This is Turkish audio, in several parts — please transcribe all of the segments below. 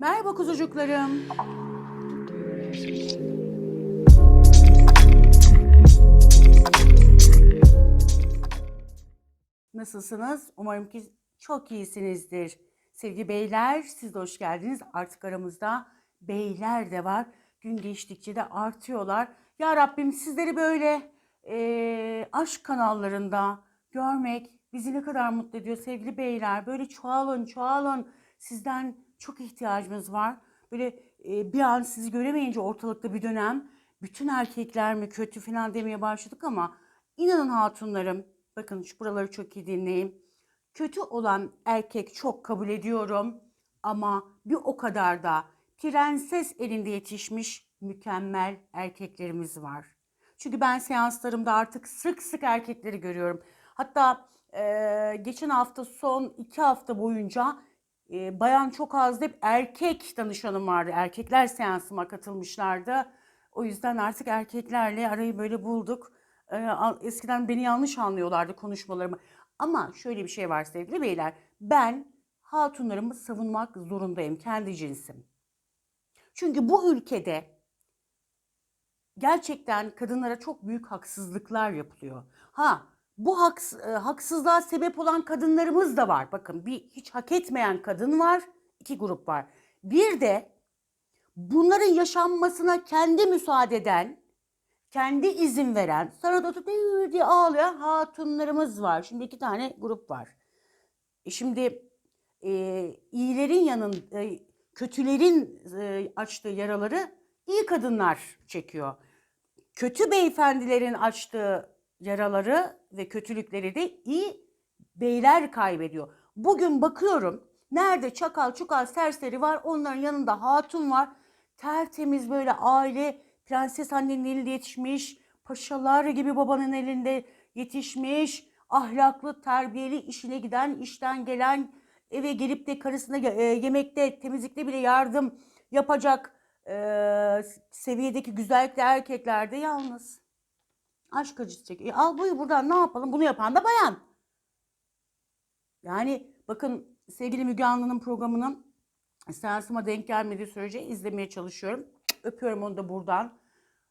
Merhaba kuzucuklarım. Nasılsınız? Umarım ki çok iyisinizdir. Sevgili beyler, siz de hoş geldiniz. Artık aramızda beyler de var. Gün geçtikçe de artıyorlar. Ya Rabbim sizleri böyle eee, aşk kanallarında görmek bizi ne kadar mutlu ediyor sevgili beyler. Böyle çoğalın, çoğalın. Sizden çok ihtiyacımız var. Böyle e, bir an sizi göremeyince ortalıkta bir dönem bütün erkekler mi kötü falan demeye başladık ama inanın hatunlarım bakın şu buraları çok iyi dinleyin. Kötü olan erkek çok kabul ediyorum ama bir o kadar da prenses elinde yetişmiş mükemmel erkeklerimiz var. Çünkü ben seanslarımda artık sık sık erkekleri görüyorum. Hatta e, geçen hafta son iki hafta boyunca e, bayan çok az hep erkek danışanım vardı. Erkekler seansıma katılmışlardı. O yüzden artık erkeklerle arayı böyle bulduk. E, eskiden beni yanlış anlıyorlardı konuşmalarımı. Ama şöyle bir şey var sevgili beyler. Ben hatunlarımı savunmak zorundayım kendi cinsim. Çünkü bu ülkede gerçekten kadınlara çok büyük haksızlıklar yapılıyor. Ha bu haks, e, haksızlığa sebep olan kadınlarımız da var. Bakın bir hiç hak etmeyen kadın var, iki grup var. Bir de bunların yaşanmasına kendi müsaade eden, kendi izin veren, sonra da diye ağlayan hatunlarımız var. Şimdi iki tane grup var. E şimdi e, iyilerin yanın, e, kötülerin e, açtığı yaraları iyi kadınlar çekiyor. Kötü beyefendilerin açtığı yaraları ve kötülükleri de iyi beyler kaybediyor. Bugün bakıyorum nerede çakal çukal serseri var onların yanında hatun var. Tertemiz böyle aile prenses annenin elinde yetişmiş paşalar gibi babanın elinde yetişmiş ahlaklı terbiyeli işine giden işten gelen eve gelip de karısına e, yemekte temizlikte bile yardım yapacak e, seviyedeki güzellikli erkekler de yalnız. Aşk acısı çekiyor. E, al buyu buradan ne yapalım? Bunu yapan da bayan. Yani bakın sevgili Müge Anlı'nın programını seansıma denk gelmediği sürece izlemeye çalışıyorum. Öpüyorum onu da buradan.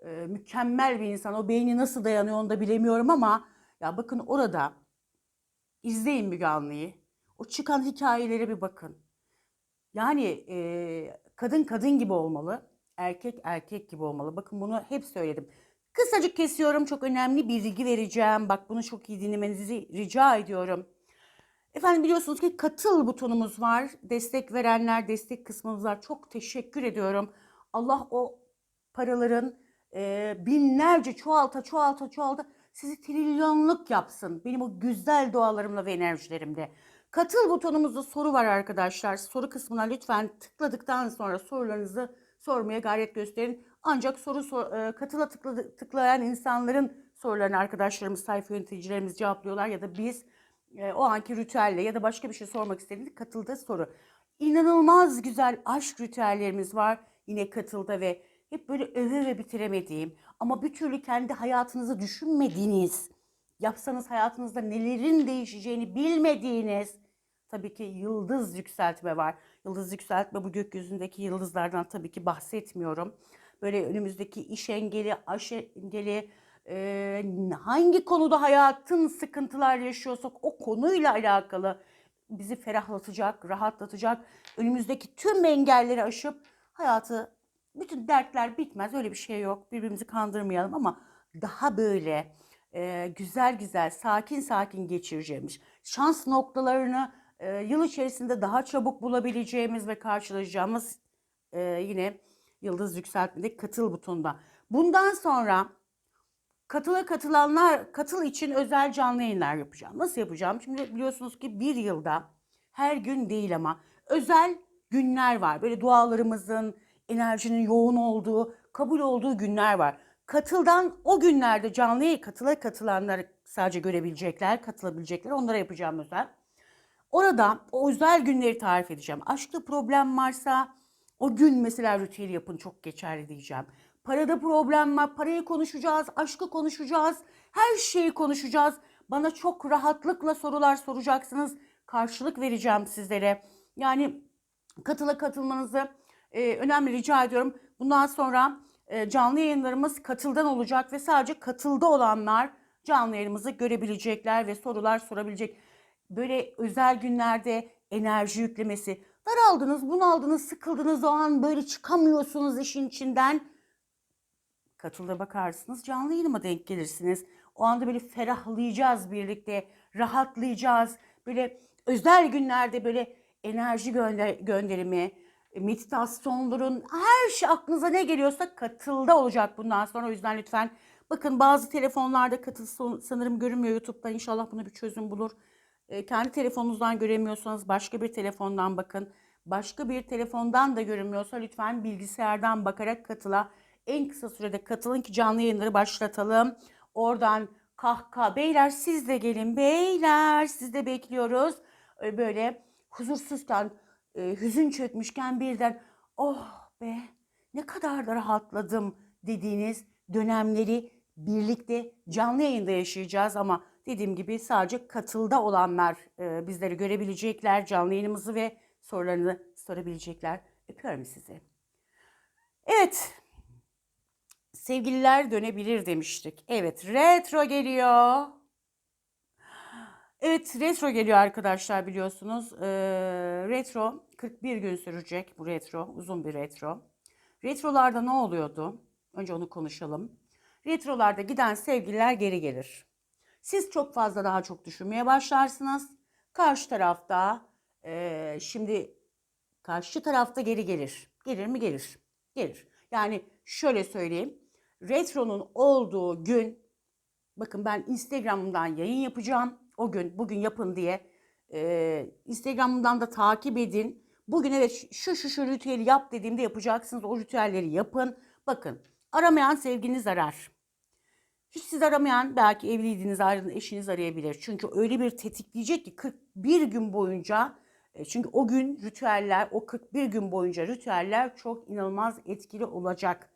Ee, mükemmel bir insan. O beyni nasıl dayanıyor onu da bilemiyorum ama ya bakın orada izleyin Müge Anlı'yı. O çıkan hikayelere bir bakın. Yani e, kadın kadın gibi olmalı. Erkek erkek gibi olmalı. Bakın bunu hep söyledim. Kısacık kesiyorum. Çok önemli bir bilgi vereceğim. Bak bunu çok iyi dinlemenizi rica ediyorum. Efendim biliyorsunuz ki katıl butonumuz var. Destek verenler, destek kısmımız var. Çok teşekkür ediyorum. Allah o paraların e, binlerce çoğalta çoğalta çoğalta sizi trilyonluk yapsın. Benim o güzel dualarımla ve enerjilerimle. Katıl butonumuzda soru var arkadaşlar. Soru kısmına lütfen tıkladıktan sonra sorularınızı sormaya gayret gösterin. Ancak soru sor- e, katıla tıkladı- tıklayan insanların sorularını arkadaşlarımız, sayfa yöneticilerimiz cevaplıyorlar ya da biz e, o anki ritüelle ya da başka bir şey sormak istediğinde katılda soru. İnanılmaz güzel aşk ritüellerimiz var yine katılda ve hep böyle öve ve bitiremediğim ama bir türlü kendi hayatınızı düşünmediğiniz, yapsanız hayatınızda nelerin değişeceğini bilmediğiniz tabii ki yıldız yükseltme var. Yıldız yükseltme bu gökyüzündeki yıldızlardan tabii ki bahsetmiyorum. Böyle önümüzdeki iş engeli, aş engeli, e, hangi konuda hayatın sıkıntılar yaşıyorsak o konuyla alakalı bizi ferahlatacak, rahatlatacak, önümüzdeki tüm engelleri aşıp hayatı bütün dertler bitmez öyle bir şey yok. Birbirimizi kandırmayalım ama daha böyle e, güzel güzel sakin sakin geçireceğimiz şans noktalarını e, yıl içerisinde daha çabuk bulabileceğimiz ve karşılayacağımız e, yine yıldız yükseltmede katıl butonunda. Bundan sonra katıla katılanlar katıl için özel canlı yayınlar yapacağım. Nasıl yapacağım? Şimdi biliyorsunuz ki bir yılda her gün değil ama özel günler var. Böyle dualarımızın, enerjinin yoğun olduğu, kabul olduğu günler var. Katıldan o günlerde canlı yayın katıla katılanlar sadece görebilecekler, katılabilecekler. Onlara yapacağım özel. Orada o özel günleri tarif edeceğim. Aşkta problem varsa o gün mesela ritüel yapın çok geçerli diyeceğim. Parada problem var, parayı konuşacağız, aşkı konuşacağız, her şeyi konuşacağız. Bana çok rahatlıkla sorular soracaksınız. Karşılık vereceğim sizlere. Yani Katıla katılmanızı e, önemli rica ediyorum. Bundan sonra e, canlı yayınlarımız katıldan olacak ve sadece katılda olanlar canlı yayınımızı görebilecekler ve sorular sorabilecek. Böyle özel günlerde enerji yüklemesi. Daraldınız, bunaldınız, sıkıldınız o an böyle çıkamıyorsunuz işin içinden. Katılda bakarsınız canlı yayınıma denk gelirsiniz. O anda böyle ferahlayacağız birlikte, rahatlayacağız. Böyle özel günlerde böyle enerji gönder gönderimi, meditasyonların her şey aklınıza ne geliyorsa katılda olacak bundan sonra. O yüzden lütfen bakın bazı telefonlarda katıl sanırım görünmüyor YouTube'da. İnşallah buna bir çözüm bulur. E, kendi telefonunuzdan göremiyorsanız başka bir telefondan bakın. Başka bir telefondan da görünmüyorsa lütfen bilgisayardan bakarak katıla. En kısa sürede katılın ki canlı yayınları başlatalım. Oradan kahkaha. Beyler siz de gelin. Beyler siz de bekliyoruz. E, Böyle huzursuzken, e, hüzün çökmüşken birden oh be ne kadar da rahatladım dediğiniz dönemleri birlikte canlı yayında yaşayacağız ama dediğim gibi sadece katılda olanlar e, bizleri görebilecekler canlı yayınımızı ve sorularını sorabilecekler. Öpüyorum sizi. Evet. Sevgililer dönebilir demiştik. Evet, retro geliyor. Evet, retro geliyor arkadaşlar biliyorsunuz. Ee, retro 41 gün sürecek bu retro, uzun bir retro. Retrolarda ne oluyordu? Önce onu konuşalım. Retrolarda giden sevgililer geri gelir. Siz çok fazla daha çok düşünmeye başlarsınız. Karşı tarafta eee, şimdi karşı tarafta geri gelir. Gelir mi? Gelir. Gelir. Yani şöyle söyleyeyim. Retro'nun olduğu gün bakın ben Instagram'dan yayın yapacağım. O gün bugün yapın diye eee Instagram'dan da takip edin. Bugün evet şu şu şu ritüeli yap dediğimde yapacaksınız. O ritüelleri yapın. Bakın aramayan sevginiz arar. Hiç siz aramayan belki evliydiniz ayrılın eşiniz arayabilir. Çünkü öyle bir tetikleyecek ki 41 gün boyunca e, çünkü o gün ritüeller o 41 gün boyunca ritüeller çok inanılmaz etkili olacak.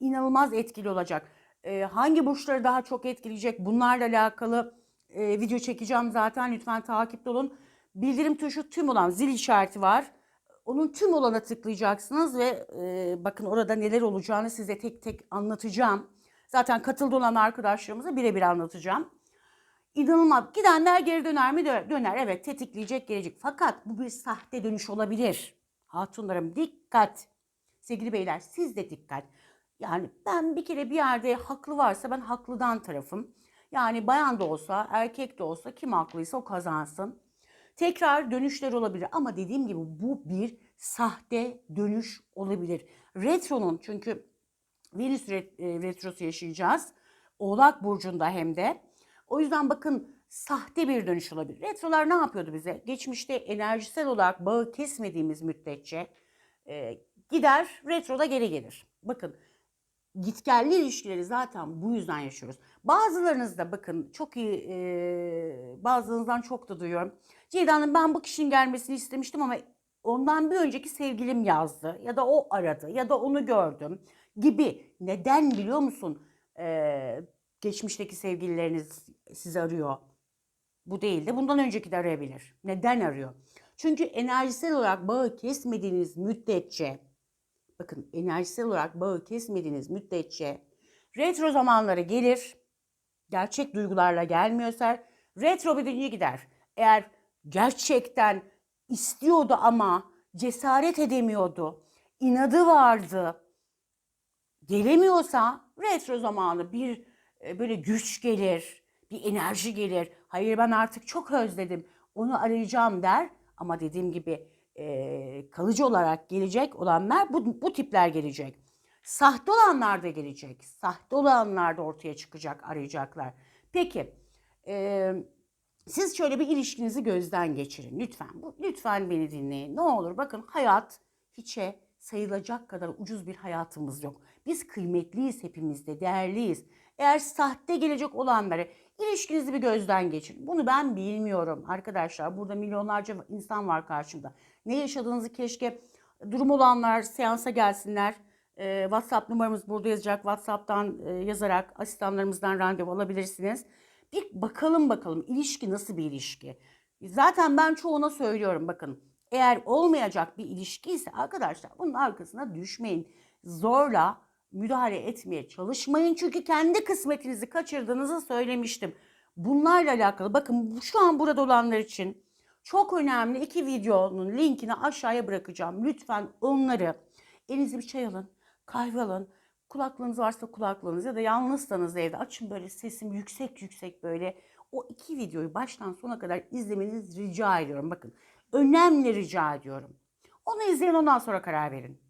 İnanılmaz etkili olacak. E, hangi burçları daha çok etkileyecek bunlarla alakalı e, video çekeceğim zaten lütfen takipte olun. Bildirim tuşu tüm olan zil işareti var. Onun tüm olana tıklayacaksınız ve e, bakın orada neler olacağını size tek tek anlatacağım. Zaten katıldı olan arkadaşlarımıza birebir anlatacağım. İnanılmaz. Gidenler geri döner mi? Dö- Döner. Evet tetikleyecek gelecek. Fakat bu bir sahte dönüş olabilir. Hatunlarım dikkat. Sevgili beyler siz de dikkat. Yani ben bir kere bir yerde haklı varsa ben haklıdan tarafım. Yani bayan da olsa erkek de olsa kim haklıysa o kazansın. Tekrar dönüşler olabilir ama dediğim gibi bu bir sahte dönüş olabilir. Retro'nun çünkü Venüs e, retrosu yaşayacağız. Oğlak burcunda hem de. O yüzden bakın sahte bir dönüş olabilir. Retrolar ne yapıyordu bize? Geçmişte enerjisel olarak bağı kesmediğimiz müddetçe e, gider, retroda geri gelir. Bakın gitgelli ilişkileri zaten bu yüzden yaşıyoruz. Bazılarınız da bakın çok iyi, e, bazılarınızdan çok da duyuyorum. Ceyda Hanım ben bu kişinin gelmesini istemiştim ama ondan bir önceki sevgilim yazdı ya da o aradı ya da onu gördüm gibi. Neden biliyor musun? Ee, geçmişteki sevgilileriniz sizi arıyor. Bu değil de bundan önceki de arayabilir. Neden arıyor? Çünkü enerjisel olarak bağı kesmediğiniz müddetçe bakın enerjisel olarak bağı kesmediğiniz müddetçe retro zamanları gelir. Gerçek duygularla gelmiyorsa retro bir dünya gider. Eğer gerçekten istiyordu ama cesaret edemiyordu, inadı vardı, gelemiyorsa retro zamanı bir e, böyle güç gelir, bir enerji gelir. Hayır ben artık çok özledim, onu arayacağım der. Ama dediğim gibi e, kalıcı olarak gelecek olanlar bu, bu tipler gelecek. Sahte olanlar da gelecek. Sahte olanlar da ortaya çıkacak, arayacaklar. Peki, e, siz şöyle bir ilişkinizi gözden geçirin lütfen. Bu, lütfen beni dinleyin. Ne olur bakın hayat hiçe sayılacak kadar ucuz bir hayatımız yok. Biz kıymetliyiz hepimiz de, değerliyiz. Eğer sahte gelecek olanları ilişkinizi bir gözden geçirin. Bunu ben bilmiyorum arkadaşlar. Burada milyonlarca insan var karşımda. Ne yaşadığınızı keşke durum olanlar seansa gelsinler. Ee, WhatsApp numaramız burada yazacak. WhatsApp'tan e, yazarak asistanlarımızdan randevu alabilirsiniz. Bir bakalım bakalım ilişki nasıl bir ilişki. Zaten ben çoğuna söylüyorum bakın. Eğer olmayacak bir ilişki ise arkadaşlar bunun arkasına düşmeyin. Zorla müdahale etmeye çalışmayın. Çünkü kendi kısmetinizi kaçırdığınızı söylemiştim. Bunlarla alakalı bakın şu an burada olanlar için çok önemli iki videonun linkini aşağıya bırakacağım. Lütfen onları elinize bir çay alın, kahve alın. Kulaklığınız varsa kulaklığınız ya da yalnızsanız evde açın böyle sesim yüksek yüksek böyle. O iki videoyu baştan sona kadar izlemenizi rica ediyorum. Bakın önemli rica ediyorum. Onu izleyin ondan sonra karar verin.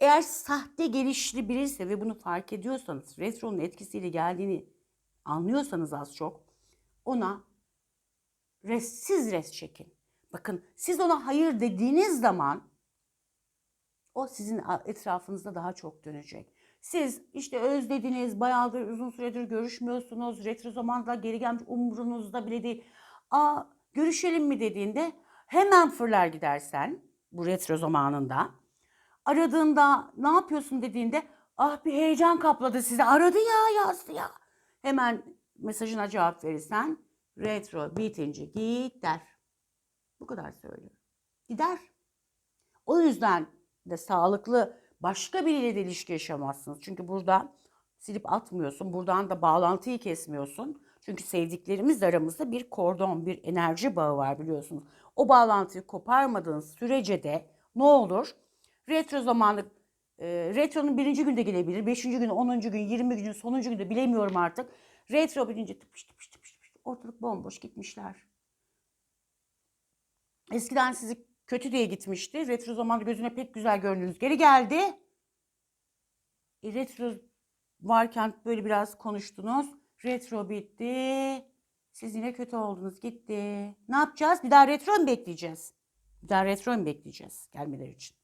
Eğer sahte gelişli biriyse ve bunu fark ediyorsanız, retronun etkisiyle geldiğini anlıyorsanız az çok ona res, siz res çekin. Bakın siz ona hayır dediğiniz zaman o sizin etrafınızda daha çok dönecek. Siz işte özlediniz, bayağıdır uzun süredir görüşmüyorsunuz, retro zamanda geri gelmiş umurunuzda bile değil. Aa görüşelim mi dediğinde hemen fırlar gidersen bu retro zamanında. Aradığında ne yapıyorsun dediğinde ah bir heyecan kapladı sizi aradı ya yazdı ya. Hemen mesajına cevap verirsen retro bitince git der. Bu kadar söylüyorum. Gider. O yüzden de sağlıklı başka biriyle de ilişki yaşamazsınız. Çünkü burada silip atmıyorsun. Buradan da bağlantıyı kesmiyorsun. Çünkü sevdiklerimizle aramızda bir kordon, bir enerji bağı var biliyorsunuz. O bağlantıyı koparmadığın sürece de ne olur? Retro zamanı, e, retronun birinci günde gelebilir. Beşinci gün, onuncu gün, yirmi günün sonuncu günde bilemiyorum artık. Retro birinci tıpış tıpış tıpış tıpış. Ortalık bomboş gitmişler. Eskiden sizi kötü diye gitmişti. Retro zamanında gözüne pek güzel göründünüz. Geri geldi. E, retro varken böyle biraz konuştunuz. Retro bitti. Siz yine kötü oldunuz. Gitti. Ne yapacağız? Bir daha retro mu bekleyeceğiz? Bir daha retro mu bekleyeceğiz gelmeleri için?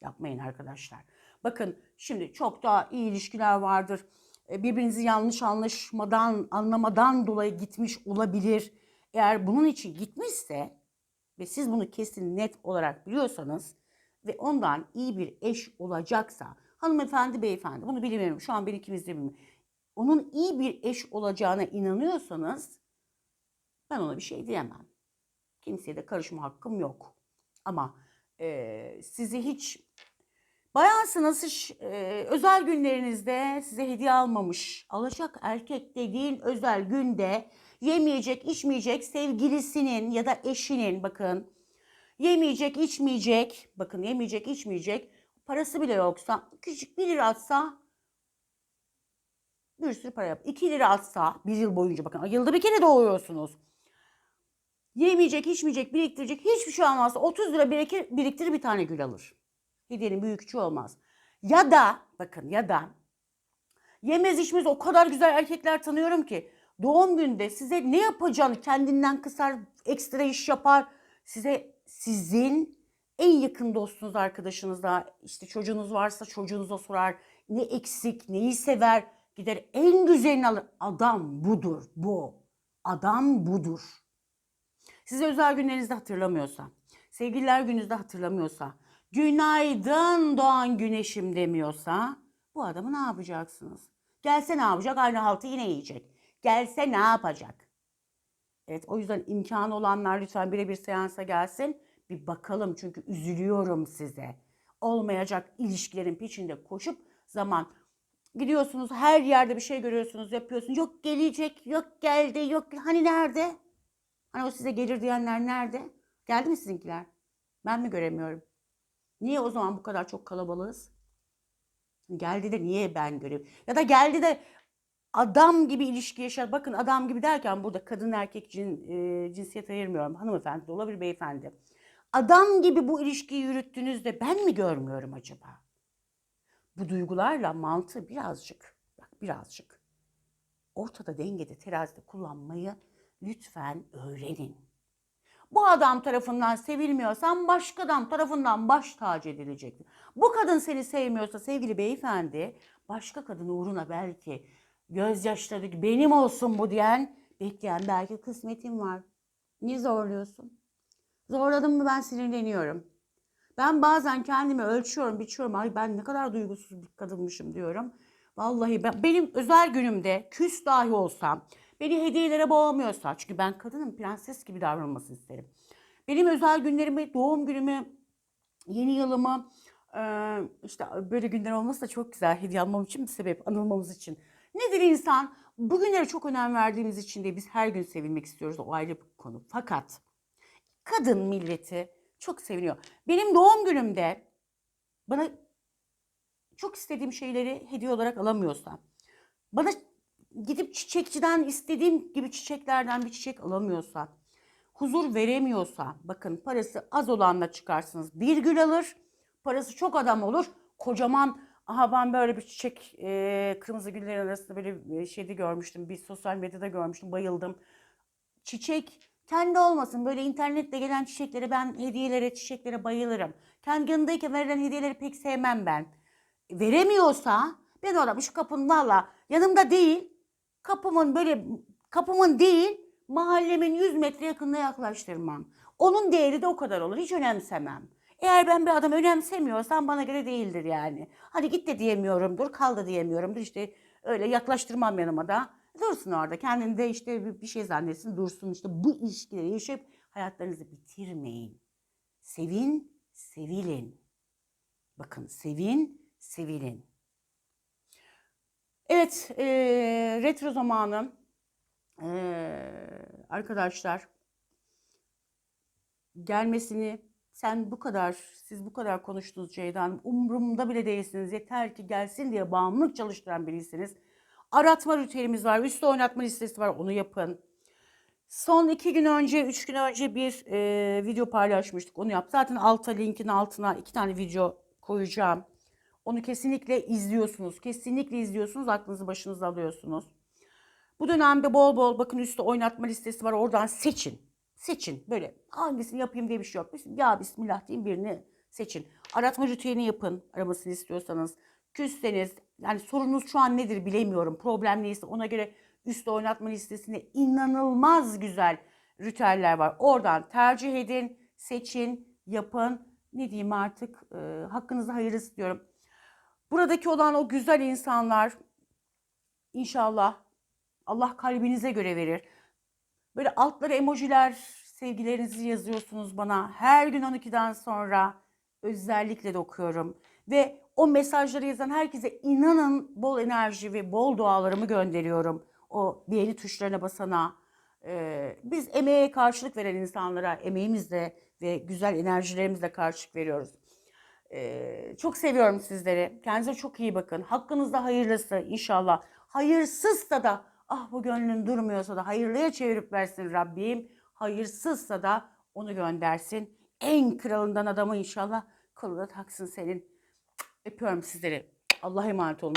Yapmayın arkadaşlar. Bakın şimdi çok daha iyi ilişkiler vardır. E, Birbirinizi yanlış anlaşmadan, anlamadan dolayı gitmiş olabilir. Eğer bunun için gitmişse ve siz bunu kesin net olarak biliyorsanız ve ondan iyi bir eş olacaksa hanımefendi beyefendi bunu bilmiyorum şu an ben ikimiz de bilmiyorum. Onun iyi bir eş olacağına inanıyorsanız ben ona bir şey diyemem. Kimseye de karışma hakkım yok. Ama e, sizi hiç bayansınız e, özel günlerinizde size hediye almamış alacak erkek dediğin özel günde yemeyecek içmeyecek sevgilisinin ya da eşinin bakın yemeyecek içmeyecek bakın yemeyecek içmeyecek parası bile yoksa küçük bir lira atsa bir sürü para yap. 2 lira atsa bir yıl boyunca bakın yılda bir kere doğuyorsunuz. Yemeyecek, içmeyecek, biriktirecek hiçbir şey almazsa 30 lira biriktir, biriktirir bir tane gül alır. Hediyenin büyük küçüğü olmaz. Ya da bakın ya da yemez içmez o kadar güzel erkekler tanıyorum ki doğum günde size ne yapacağını kendinden kısar, ekstra iş yapar. Size sizin en yakın dostunuz, arkadaşınız da işte çocuğunuz varsa çocuğunuza sorar. Ne eksik, neyi sever gider en güzelini alır. Adam budur bu. Adam budur. Size özel günlerinizde hatırlamıyorsa, sevgililer gününüzde hatırlamıyorsa, günaydın doğan güneşim demiyorsa bu adamı ne yapacaksınız? Gelse ne yapacak? Aynı haltı yine yiyecek. Gelse ne yapacak? Evet o yüzden imkanı olanlar lütfen birebir seansa gelsin. Bir bakalım çünkü üzülüyorum size. Olmayacak ilişkilerin peşinde koşup zaman gidiyorsunuz her yerde bir şey görüyorsunuz yapıyorsunuz. Yok gelecek, yok geldi, yok hani nerede? Hani o size gelir diyenler nerede? Geldi mi sizinkiler? Ben mi göremiyorum? Niye o zaman bu kadar çok kalabalığız? Geldi de niye ben göreyim? Ya da geldi de adam gibi ilişki yaşar. Bakın adam gibi derken burada kadın erkek cin, e, cinsiyet ayırmıyorum. Hanımefendi de olabilir beyefendi. Adam gibi bu ilişkiyi yürüttüğünüzde ben mi görmüyorum acaba? Bu duygularla mantığı birazcık, bak birazcık ortada dengede terazide kullanmayı lütfen öğrenin. Bu adam tarafından sevilmiyorsan başka adam tarafından baş tacı edilecektir. Bu kadın seni sevmiyorsa sevgili beyefendi başka kadın uğruna belki gözyaşları benim olsun bu diyen bekleyen belki kısmetin var. Niye zorluyorsun? Zorladım mı ben sinirleniyorum. Ben bazen kendimi ölçüyorum, biçiyorum. Ay ben ne kadar duygusuz bir kadınmışım diyorum. Vallahi ben, benim özel günümde küs dahi olsam, beni hediyelere boğamıyorsa, çünkü ben kadının prenses gibi davranmasını isterim. Benim özel günlerimi, doğum günümü, yeni yılımı eee, işte böyle günler olması da çok güzel. Hediye almam için bir sebep, anılmamız için. Nedir insan? Bugünlere çok önem verdiğimiz için de biz her gün sevilmek istiyoruz. O ayrı bir konu. Fakat kadın milleti çok seviniyor. Benim doğum günümde bana çok istediğim şeyleri hediye olarak alamıyorsam, bana gidip çiçekçiden istediğim gibi çiçeklerden bir çiçek alamıyorsa, huzur veremiyorsa, bakın parası az olanla çıkarsınız bir gül alır, parası çok adam olur, kocaman, aha ben böyle bir çiçek, e, kırmızı güllerin arasında böyle e, şeyde görmüştüm, bir sosyal medyada görmüştüm, bayıldım. Çiçek kendi olmasın. Böyle internette gelen çiçeklere ben hediyelere, çiçeklere bayılırım. Kendi yanındayken verilen hediyeleri pek sevmem ben. Veremiyorsa ben ona şu kapının valla yanımda değil kapımın böyle kapımın değil mahallemin 100 metre yakınına yaklaştırmam. Onun değeri de o kadar olur. Hiç önemsemem. Eğer ben bir adam önemsemiyorsam bana göre değildir yani. Hadi git de diyemiyorumdur, kal da diyemiyorumdur. İşte öyle yaklaştırmam yanıma da. Dursun orada. Kendinde işte bir- bir şey zannetsin, dursun. İşte bu ilişkileri yaşayıp hayatlarınızı bitirmeyin. Sevin, sevilin. Bakın sevin, sevilin. Evet, eee, retro zamanı. Eee, arkadaşlar gelmesini sen bu kadar, siz bu kadar konuştunuz Ceyda Hanım. Umurumda bile değilsiniz. Yeter ki gelsin diye bağımlılık çalıştıran birisiniz. Aratma ritüelimiz var. Üstü oynatma listesi var. Onu yapın. Son iki gün önce, üç gün önce bir e, video paylaşmıştık. Onu yap. Zaten alta linkin altına iki tane video koyacağım. Onu kesinlikle izliyorsunuz. Kesinlikle izliyorsunuz. Aklınızı başınıza alıyorsunuz. Bu dönemde bol bol bakın üstte oynatma listesi var. Oradan seçin. Seçin. Böyle hangisini yapayım diye bir şey yok. Ya Bismillah deyin birini seçin. Aratma ritüelini yapın. Aramasını istiyorsanız. Küsseniz yani sorunuz şu an nedir bilemiyorum. Problem neyse ona göre üstte oynatma listesinde inanılmaz güzel ritüeller var. Oradan tercih edin, seçin, yapın. Ne diyeyim artık e, hakkınızda hayırlısı diyorum. Buradaki olan o güzel insanlar inşallah Allah kalbinize göre verir. Böyle altlara emojiler, sevgilerinizi yazıyorsunuz bana. Her gün 12'den sonra özellikle de okuyorum. Ve o mesajları yazan herkese inanın bol enerji ve bol dualarımı gönderiyorum. O beğeni tuşlarına basana. Ee, biz emeğe karşılık veren insanlara emeğimizle ve güzel enerjilerimizle karşılık veriyoruz. Ee, çok seviyorum sizleri. Kendinize çok iyi bakın. Hakkınızda hayırlısı inşallah. Hayırsızsa da ah bu gönlün durmuyorsa da hayırlıya çevirip versin Rabbim. Hayırsızsa da onu göndersin. En kralından adamı inşallah koluna taksın senin. Öpüyorum sizleri. Allah'a emanet olun.